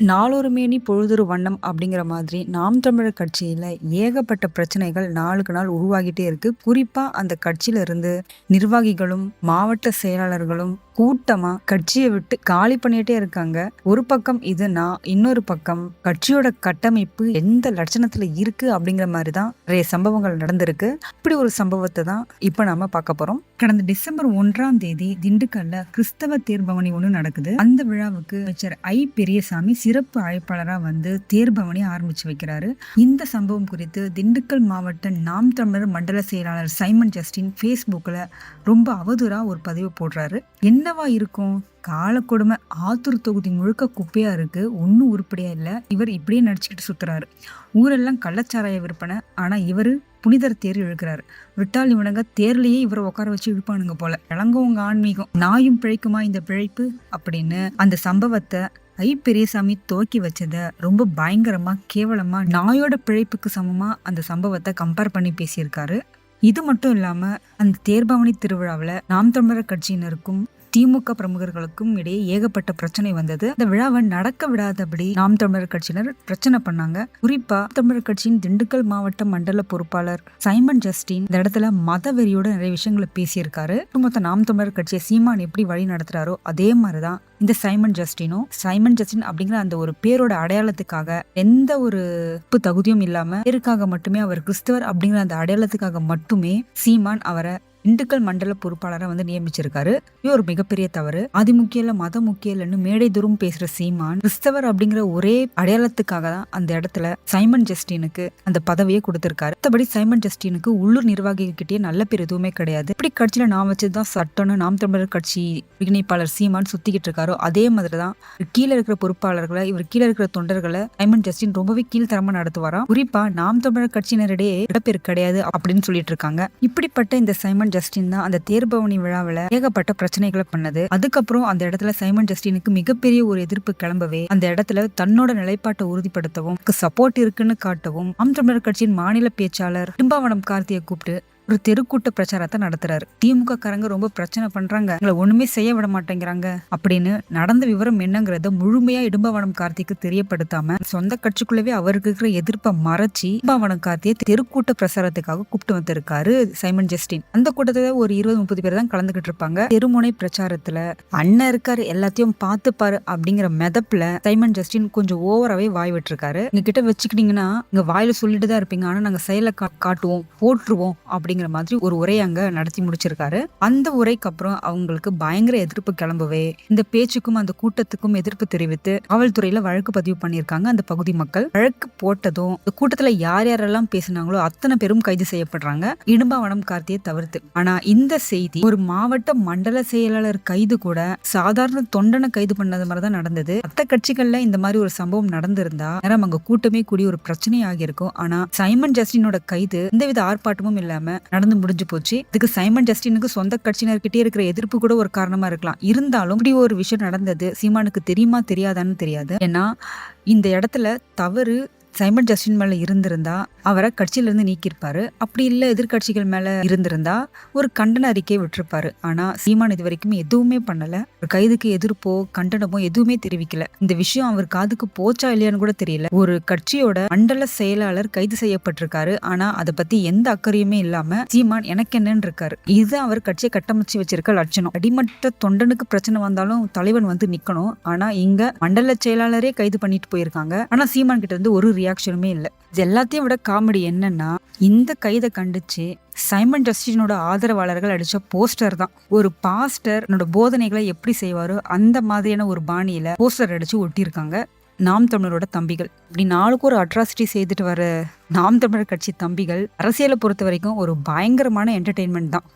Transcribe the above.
நாளொரு மேனி பொழுதொரு வண்ணம் அப்படிங்கிற மாதிரி நாம் தமிழர் கட்சியில ஏகப்பட்ட பிரச்சனைகள் நாளுக்கு நாள் உருவாகிட்டே இருக்கு. குறிப்பா அந்த கட்சியில இருந்து நிர்வாகிகளும் மாவட்ட செயலாளர்களும் கூட்டமா கட்சியை விட்டு காலி பண்ணிட்டே இருக்காங்க. ஒரு பக்கம் இதுனா இன்னொரு பக்கம் கட்சியோட கட்டமைப்பு எந்த லட்சணத்துல இருக்கு அப்படிங்கிற மாதிரி தான் நிறைய சம்பவங்கள் நடந்திருக்கு. இப்படி ஒரு சம்பவத்தை தான் இப்ப நாம பார்க்க போறோம். கடந்த டிசம்பர் ஒன்றாம் தேதி திண்டுக்கல்ல கிறிஸ்தவ தேர்பவனி ஒன்று நடக்குது. அந்த விழாவுக்கு அமைச்சர் ஐ. பெரியசாமி சிறப்பு அழைப்பாளராக வந்து தேர்பவனி ஆரம்பிச்சு வைக்கிறாரு. இந்த சம்பவம் குறித்து திண்டுக்கல் மாவட்ட நாம் தமிழர் மண்டல செயலாளர் சைமன் ஜஸ்டின் ஃபேஸ்புக்கில் ரொம்ப அவதூறா ஒரு பதிவு போடுறாரு. என்ன என்னவா இருக்கும். காலக்கொடுமை ஆத்தூர் தொகுதி முழுக்க குப்பையா இருக்கு. ஒன்றும் உருப்படியா இல்லை. இவர் இப்படியே நடிச்சுக்கிட்டு சுத்துறாரு. ஊரெல்லாம் கள்ளச்சாராய விற்பனை. ஆனா இவர் புனிதர் தேர் இழுக்கிறாரு. விட்டால் இவனுங்க தேர்லயே இவரை உட்கார வச்சு இழுப்பானுங்க போல. இளங்கவங்க ஆன்மீகம். நாயும் பிழைக்குமா இந்த பிழைப்பு? அப்படின்னு அந்த சம்பவத்தை ஐ பெரியசாமி துவக்கி வச்சத ரொம்ப பயங்கரமா கேவலமா நாயோட பிழைப்புக்கு சமமா அந்த சம்பவத்தை கம்பேர் பண்ணி பேசியிருக்காரு. இது மட்டும் இல்லாம அந்த தேர்பவனி திருவிழாவில் நாம் தமிழர் கட்சியினருக்கும் திமுக பிரமுகர்களுக்கும் இடையே ஏகப்பட்ட பிரச்சனை வந்தது. இந்த விழாவை நடக்க விடாதபடி நாம் தமிழர் கட்சியினர் பிரச்சனை பண்ணாங்க. குறிப்பா தமிழர் கட்சியின் திண்டுக்கல் மாவட்ட மண்டல பொறுப்பாளர் சைமன் ஜஸ்டின் இந்த இடத்துல மத வெறியோட நிறைய விஷயங்களை பேசியிருக்காரு. மொத்த நாம் தமிழர் கட்சியை சீமான் எப்படி வழி நடத்துறாரோ அதே மாதிரிதான் இந்த சைமன் ஜஸ்டினும். சைமன் ஜஸ்டின் அப்படிங்கிற அந்த ஒரு பேரோட அடையாளத்துக்காக எந்த ஒரு தகுதியும் இல்லாம பேருக்காக மட்டுமே அவர் கிறிஸ்தவர் அப்படிங்கிற அந்த அடையாளத்துக்காக மட்டுமே சீமான் அவரை திண்டுக்கல் மண்டல பொறுப்பாளரை வந்து நியமிச்சிருக்காரு. இது ஒரு மிகப்பெரிய தவறு. அது முக்கியம் இல்ல முக்கியம் இல்லைன்னு மேடை தூரம் பேசுற சீமான் கிறிஸ்தவர் அப்படிங்கிற ஒரே அடையாளத்துக்காக தான் அந்த இடத்துல சைமன் ஜஸ்டினுக்கு அந்த பதவியை கொடுத்திருக்காரு. மற்றபடி சைமன் ஜஸ்டினுக்கு உள்ளூர் நிர்வாகிகிட்டே நல்ல பேர் எதுவுமே கிடையாது. இப்படி கட்சியில நான் வச்சதுதான் சட்டம்னு நாம் தமிழர் கட்சி ஒருங்கிணைப்பாளர் சீமான் சுத்திக்கிட்டு இருக்காரோ அதே மாதிரி தான் கீழே இருக்கிற பொறுப்பாளர்களை இவர் கீழே இருக்கிற தொண்டர்களை சைமன் ஜஸ்டின் ரொம்பவே கீழ்த்தரமா நடத்துவாராம். குறிப்பா நாம் தமிழர் கட்சியினரிடையே இடப்பேர் கிடையாது அப்படின்னு சொல்லிட்டு இருக்காங்க. இப்படிப்பட்ட இந்த சைமன் ஜஸ்டின் தான் அந்த தேர்பவனி விழாவில் ஏகப்பட்ட பிரச்சனைகளை பண்ணது. அதுக்கப்புறம் அந்த இடத்துல சைமன் ஜஸ்டினுக்கு மிகப்பெரிய ஒரு எதிர்ப்பு கிளம்பவே அந்த இடத்துல தன்னோட நிலைப்பாட்டை உறுதிப்படுத்தவும் சப்போர்ட் இருக்குன்னு காட்டவும் ஆம் தமிழர் கட்சியின் மாநில பேச்சாளர் டிம்பாவனம் கார்த்தியை கூப்பிட்டு ஒரு தெருக்கூட்ட பிரச்சாரத்தை நடத்துறாரு. திமுக காரங்க ரொம்ப பிரச்சனை பண்றாங்க. எங்களை ஒண்ணுமே செய்ய விட மாட்டேங்கிறாங்க. அப்படின்னு நடந்த விவரம் என்னங்கிறத முழுமையா இடும்பவனம் கார்த்திக்கு தெரியப்படுத்தாம சொந்த கட்சிக்குள்ளவே அவருக்கு இருக்கிற எதிர்ப்பை மறைச்சி இடும்பவனம் கார்த்தியை தெருக்கூட்ட பிரச்சாரத்துக்காக கூப்பிட்டு வந்திருக்காரு சைமன் ஜஸ்டின். அந்த கூட்டத்துல ஒரு இருபது முப்பது பேர் தான் கலந்துகிட்டு இருப்பாங்க. தெருமுனை பிரச்சாரத்துல அண்ணன் இருக்காரு எல்லாத்தையும் பார்த்துப்பாரு அப்படிங்கிற மெதப்புல சைமன் ஜஸ்டின் கொஞ்சம் ஓவராவே வாய் விட்டுருக்காரு. இங்க கிட்ட வச்சுக்கிட்டீங்கன்னா இங்க வாயில சொல்லிட்டு தான் இருப்பீங்க. ஆனா நாங்க செயலை காட்டுவோம் போட்டுருவோம் அப்படிங்கிற அப்படிங்கிற மாதிரி ஒரு உரை அங்க நடத்தி முடிச்சிருக்காரு. அந்த உரைக்கு அப்புறம் அவங்களுக்கு பயங்கர எதிர்ப்பு கிளம்பவே. இந்த பேச்சுக்கும் அந்த கூட்டத்துக்கும் எதிர்ப்பு தெரிவித்து காவல்துறையில வழக்கு பதிவு பண்ணியிருக்காங்க அந்த பகுதி மக்கள். வழக்கு போட்டதும் இந்த கூட்டத்துல யார் யாரெல்லாம் பேசினாங்களோ அத்தனை பேரும் கைது செய்யப்படுறாங்க. இடும்பாவனம் கார்த்தியை தவிர்த்து. ஆனா இந்த செய்தி ஒரு மாவட்ட மண்டல செயலாளர் கைது கூட சாதாரண தொண்டனை கைது பண்ணது மாதிரிதான் நடந்தது. மற்ற கட்சிகள்ல இந்த மாதிரி ஒரு சம்பவம் நடந்திருந்தா நேரம் அங்க கூட்டமே கூடி ஒரு பிரச்சனை ஆகியிருக்கும் ஆனா சைமன் ஜஸ்டினோட கைது எந்தவித ஆர்ப்பாட்டமும் இல்லாம நடந்து முடிஞ்சு போச்சு. இதுக்கு சைமன் ஜஸ்டினுக்கு சொந்த கட்சியினர்கிட்டே இருக்கிற எதிர்ப்பு கூட ஒரு காரணமா இருக்கலாம். இருந்தாலும் இப்படி ஒரு விஷயம் நடந்தது சீமானுக்கு தெரியுமா தெரியாதான்னு தெரியாது. ஏன்னா இந்த இடத்துல தவறு சைமன் ஜஸ்டின் மேல இருந்திருந்தா அவரை கட்சியிலிருந்து நீக்கியிருப்பாரு. அப்படி இல்லை எதிர்கட்சிகள் மேலே இருந்திருந்தா ஒரு கண்டன அறிக்கையை விட்டுருப்பாரு. ஆனால் சீமான் இது வரைக்கும் எதுவுமே பண்ணலை. ஒரு கைதுக்கு எதிர்ப்போ கண்டனமோ எதுவுமே தெரிவிக்கல. இந்த விஷயம் அவர் காதுக்கு போச்சா இல்லையான்னு கூட தெரியல. ஒரு கட்சியோட மண்டல செயலாளர் கைது செய்யப்பட்டிருக்காரு. ஆனால் அதை பத்தி எந்த அக்கறையுமே இல்லாம சீமான் எனக்கு என்னன்னு இருக்காரு இதுதான் அவர் கட்சியை கட்டமைச்சு வச்சிருக்க லட்சணம். அடிமட்ட தொண்டனுக்கு பிரச்சனை வந்தாலும் தலைவன் வந்து நிக்கணும். ஆனா இங்க மண்டல செயலாளரே கைது பண்ணிட்டு போயிருக்காங்க. ஆனா சீமான் கிட்ட இருந்து ஒரு ரியாக்ஷனுமே இல்லை. இது எல்லாத்தையும் விட காமெடி என்னன்னா இந்த கைதை கண்டிச்சு சைமன் ஜஸ்டினோட ஆதரவாளர்கள் அடிச்ச போஸ்டர் தான். ஒரு பாஸ்டர் போதனைகளை எப்படி செய்வாரோ அந்த மாதிரியான ஒரு பாணியில போஸ்டர் அடிச்சு ஒட்டியிருக்காங்க நாம் தமிழரோட தம்பிகள். இப்படி நாளுக்கு ஒரு அட்ராசிட்டி செய்துட்டு வர நாம் தமிழர் கட்சி தம்பிகள் அரசியலை பொறுத்த வரைக்கும் ஒரு பயங்கரமான என்டர்டெயின்மெண்ட் தான்.